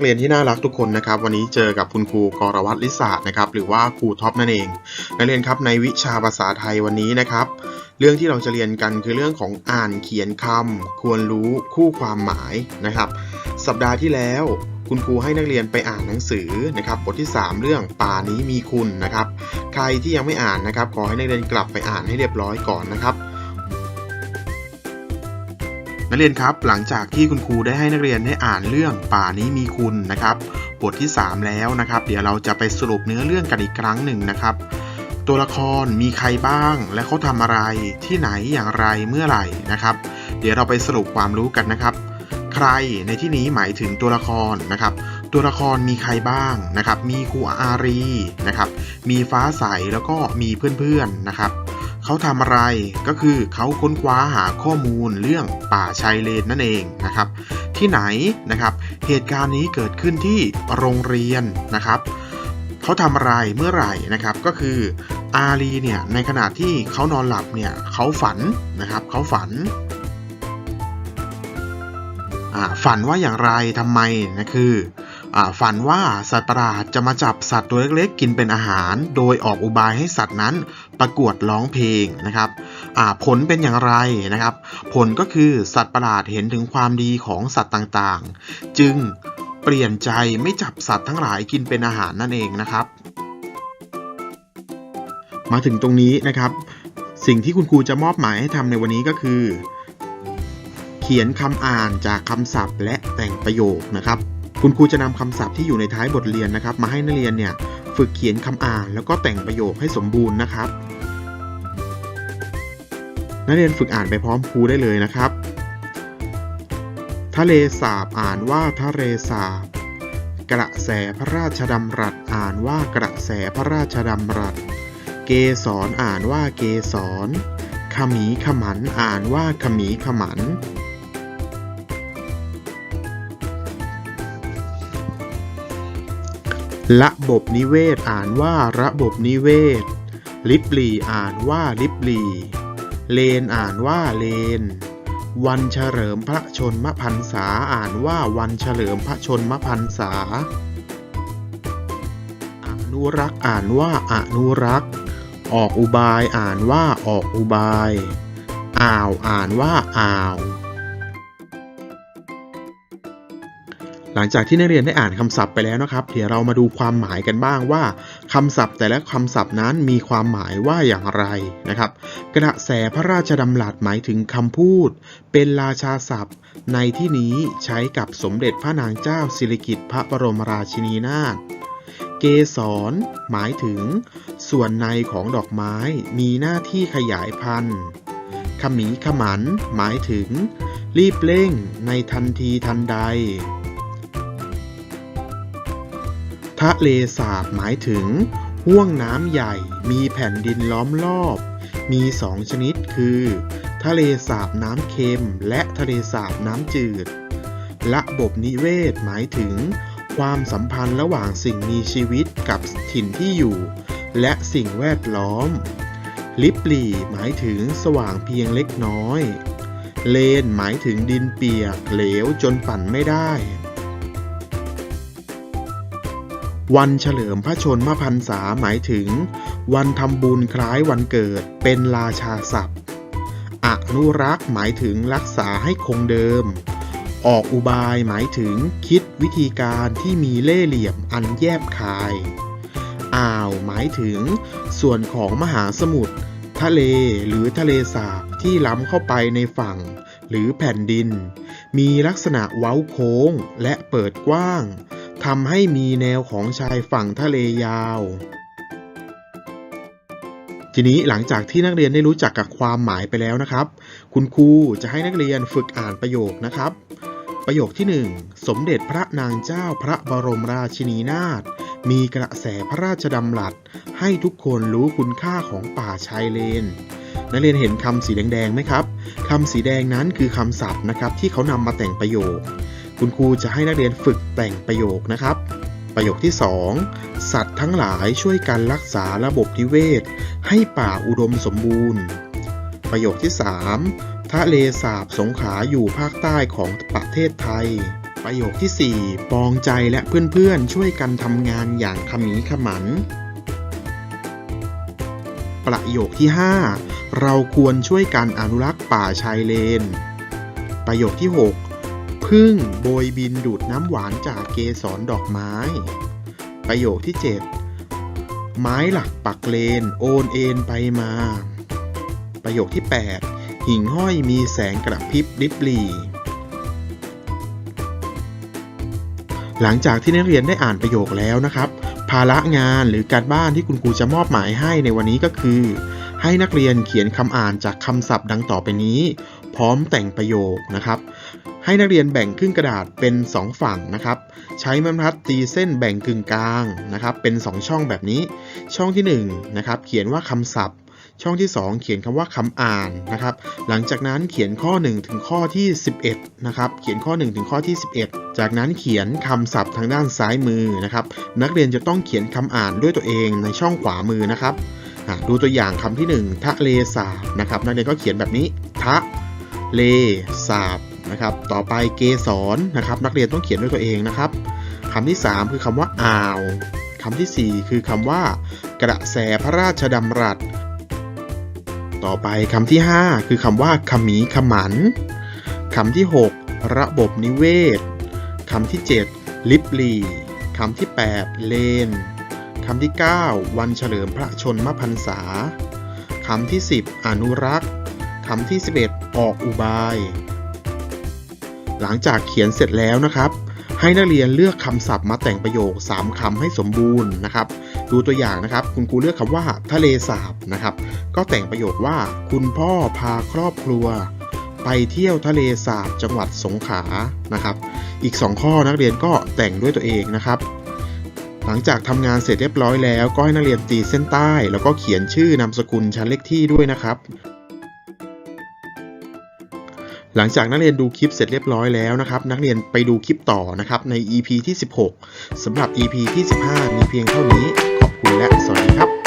กเรียนที่น่ารักทุกคนนะครับ วันนี้เจอกับคุณครูกรวัตรลิศาสนะครับหรือว่าครูท็อปนั่นเอง นักเรียนครับในวิชาภาษาไทยวันนี้นะครับ เรื่องที่เราจะเรียนกันคือเรื่องของอ่านเขียนคำควรรู้คู่ความหมายนะครับ สัปดาห์ที่แล้วคุณครูให้นักเรียนไปอ่านหนังสือนะครับบทที่ 3 เรื่องป่านี้มีคุณนะครับ ใครที่ยังไม่อ่านนะครับ ขอให้นักเรียนกลับไปอ่านให้เรียบร้อยก่อนนะครับ นักเรียนครับหลังจากที่คุณครูได้ให้นักเรียนได้อ่านเรื่องป่านี้มีคุณนะครับบทที่ 3 แล้วนะครับ เดี๋ยวเราจะไปสรุปเนื้อเรื่องกันอีกครั้งหนึ่งนะครับ ตัวละครมีใครบ้าง และเขาทำอะไรที่ไหนอย่างไรเมื่อไหร่นะครับ เดี๋ยวเราไปสรุปความรู้กันนะครับ ใครในที่นี้หมายถึงตัวละครนะครับ ตัวละครมีใครบ้างนะครับ มีครูอารีนะครับ มีฟ้าใสแล้วก็มีเพื่อนๆนะครับ เขาทำอะไรก็คือเขาค้นคว้าหาข้อมูลเรื่องป่าชายเลนนั่นเองนะครับ ที่ไหนนะครับ เหตุการณ์นี้เกิดขึ้นที่โรงเรียนนะครับเขาทำอะไรเมื่อไหร่นะครับก็คืออารีเนี่ยในขณะที่เขานอนหลับเนี่ยเขาฝันนะครับเขาฝันฝันว่าอย่างไรทำไมนะคือฝันว่าสัตว์ประหลาดจะมาจับสัตว์ตัวเล็กๆ กินเป็นอาหาร โดยออกอุบายให้สัตว์นั้น ประกวดร้องเพลงนะครับผลเป็นอย่างไรนะครับ ผลก็คือสัตว์ประหลาดเห็นถึงความดีของสัตว์ต่างๆ จึงเปลี่ยนใจไม่จับสัตว์ทั้งหลายกินเป็นอาหารนั่นเองนะครับ มาถึงตรงนี้นะครับ สิ่งที่คุณครูจะมอบหมายให้ทำในวันนี้ก็คือ เขียนคำอ่านจากคำศัพท์ และแต่งประโยคนะครับ คุณครูจะนำคำศัพท์ที่อยู่ในท้ายบทเรียนนะครับ มาให้นักเรียนเนี่ย ฝึกเขียนคำอ่าน แล้วก็แต่งประโยคให้สมบูรณ์นะครับ นักเรียนฝึกอ่านไปพร้อมครูได้เลยนะครับ ทะเลสาบอ่านว่าทะเลสาบ กระแสพระราชดำรัสอ่านว่ากระแสพระราชดำรัส เกสรออ่านว่าเกสรขมีขมันอ่านว่าขมีขมัน ระบบนิเวศอ่านว่าระบบนิเวศ ลิบลีอ่านว่าลิบลี เลนอ่านว่าเลน วันเฉลิมพระชนมพรรษาอ่านว่าวันเฉลิมพระชนมพรรษา อนุรักษ์อ่านว่าอนุรักษ์ ออกอุบายอ่านว่าออกอุบาย อ่าวอ่านว่าอ่าว หลังจากที่นักเรียนได้อ่านคำศัพท์ไปแล้วนะครับ เดี๋ยวเรามาดูความหมายกันบ้างว่าคำศัพท์ แต่ละคำศัพท์นั้นมีความหมายว่าอย่างไรนะครับ กระแสพระราชดำรัสหมายถึงคำพูด เป็นราชาศัพท์ ในที่นี้ใช้กับสมเด็จพระนางเจ้าสิริกิติ์พระบรมราชินีนาถเกสรหมายถึง ส่วนในของดอกไม้มีหน้าที่ขยายพันธุ์ขมีขมัน หมายถึง รีบเร่งในทันทีทันใด ทะเลสาบหมายถึงห่วงน้ำใหญ่ มีแผ่นดินล้อมรอบ มีสองชนิดคือ ทะเลสาบน้ำเค็ม และทะเลสาบน้ำจืด ระบบนิเวศหมายถึง ความสัมพันธ์ระหว่างสิ่งมีชีวิตกับถิ่นที่อยู่ และสิ่งแวดล้อม ลิบหลีหมายถึงสว่างเพียงเล็กน้อย เลนหมายถึงดินเปียกเหลวจนปั่นไม่ได้ วันเฉลิมพระชนมพรรษาหมายถึง วันทำบุญคล้ายวันเกิดเป็นราชาศัพท์ อนุรักษ์หมายถึงรักษาให้คงเดิม ออกอุบายหมายถึงคิดวิธีการที่มีเล่ห์เหลี่ยมอันแยบคาย อ่าวหมายถึง ส่วนของมหาสมุทรทะเลหรือทะเลสาบที่ล้ำเข้าไปในฝั่ง หรือแผ่นดิน มีลักษณะเว้าโค้งและเปิดกว้าง ทำให้มีแนวของชายฝั่งทะเลยาว ทีนี้หลังจากที่นักเรียนได้รู้จักกับความหมายไปแล้วนะครับ คุณครูจะให้นักเรียนฝึกอ่านประโยคนะครับ ประโยคที่ 1 สมเด็จพระนางเจ้าพระบรมราชินีนาถมีกระแสพระราชดำรัส ให้ทุกคนรู้คุณค่าของป่าชายเลน นักเรียนเห็นคำสีแดงๆไหมครับคำสีแดงนั้นคือคำศัพท์นะครับที่เขานำมาแต่งประโยค คุณครูจะให้นักเรียนฝึกแต่งประโยคนะครับ ประโยคที่ 2 สัตว์ทั้งหลายช่วยกันรักษาระบบนิเวศ ให้ป่าอุดมสมบูรณ์ ประโยคที่ 3 ทะเลสาบสงขาอยู่ภาคใต้ของประเทศไทย ประโยคที่ 4 ปองใจและเพื่อนๆ ช่วยกันทำงานอย่างขมีขมันประโยคที่ 5 เราควรช่วยกันอนุรักษ์ป่าชายเลน ประโยคที่ 6 พึ่งโบยบินดูดน้ำหวานจากเกสรดอกไม้ ประโยคที่ 7 ไม้หลักปักเลน โอนเอ็นไปมา ประโยคที่ 8 หิ่งห้อยมีแสงกระพริบริบหรี่หลังจากที่นักเรียนได้อ่านประโยคแล้วนะครับ ภาระงานหรือการบ้านที่คุณครูจะมอบหมายให้ในวันนี้ก็คือ ให้นักเรียนเขียนคำอ่านจากคำศัพท์ดังต่อไปนี้ พร้อมแต่งประโยคนะครับ ให้นักเรียนแบ่งครึ่งกระดาษเป็น 2 ฝั่งนะครับ ใช้ไม้บรรทัดตีเส้นแบ่งกึ่งกลางนะครับ เป็น 2 ช่องแบบนี้ ช่องที่1นะครับเขียนว่าคำศัพท์ช่องที่ 2 เขียนคำว่าคำอ่านนะครับ หลังจากนั้นเขียนข้อ 1 ถึงข้อที่ 11 นะครับ เขียนข้อ 1 ถึงข้อที่ 11 จากนั้นเขียนคำศัพท์ทางด้านซ้ายมือนะครับ นักเรียนจะต้องเขียนคำอ่านด้วยตัวเองในช่องขวามือนะครับ อะดูตัวอย่างคำที่ 1 ทะเลสาบนะครับนักเรียนก็เขียนแบบนี้ ทะเลสาบนะครับ ต่อไปเกสรนะครับ นักเรียนต้องเขียนด้วยตัวเองนะครับคำที่ 3 คือคำว่าอ่าวคำทีสี่ 4 คือคำว่า กระแสพระราชดำรัส ต่อไปคำที่ 5 คือคำว่าขมีขมันคำที่ 6 ระบบนิเวศคำที่ 7 ลิบลีคำที่ 8 เลน คำที่ 9 วันเฉลิมพระชนมพรรษา คำที่ 10 อนุรักษ์ คำที่ 11 ออกอุบาย หลังจากเขียนเสร็จแล้วนะครับ ให้นักเรียนเลือกคำศัพท์มาแต่งประโยค 3คำให้สมบูรณ์นะครับ ดูตัวอย่างนะครับ คุณครูเลือกคำว่าทะเลสาบนะครับ ก็แต่งประโยคว่า คุณพ่อพาครอบครัว ไปเที่ยวทะเลสาบจังหวัดสงขลานะครับ อีก 2 ข้อนักเรียนก็แต่งด้วยตัวเองนะครับ หลังจากทำงานเสร็จเรียบร้อยแล้วก็ให้นักเรียนตีเส้นใต้ แล้วก็เขียนชื่อนามสกุลชั้นเลขที่ด้วยนะครับ หลังจากนักเรียนดูคลิปเสร็จเรียบร้อยแล้วนะครับ นักเรียนไปดูคลิปต่อนะครับใน EP ที่ 16สำหรับ EP ที่ 15 มีเพียงเท่านี้ ขอบคุณและสวัสดีครับ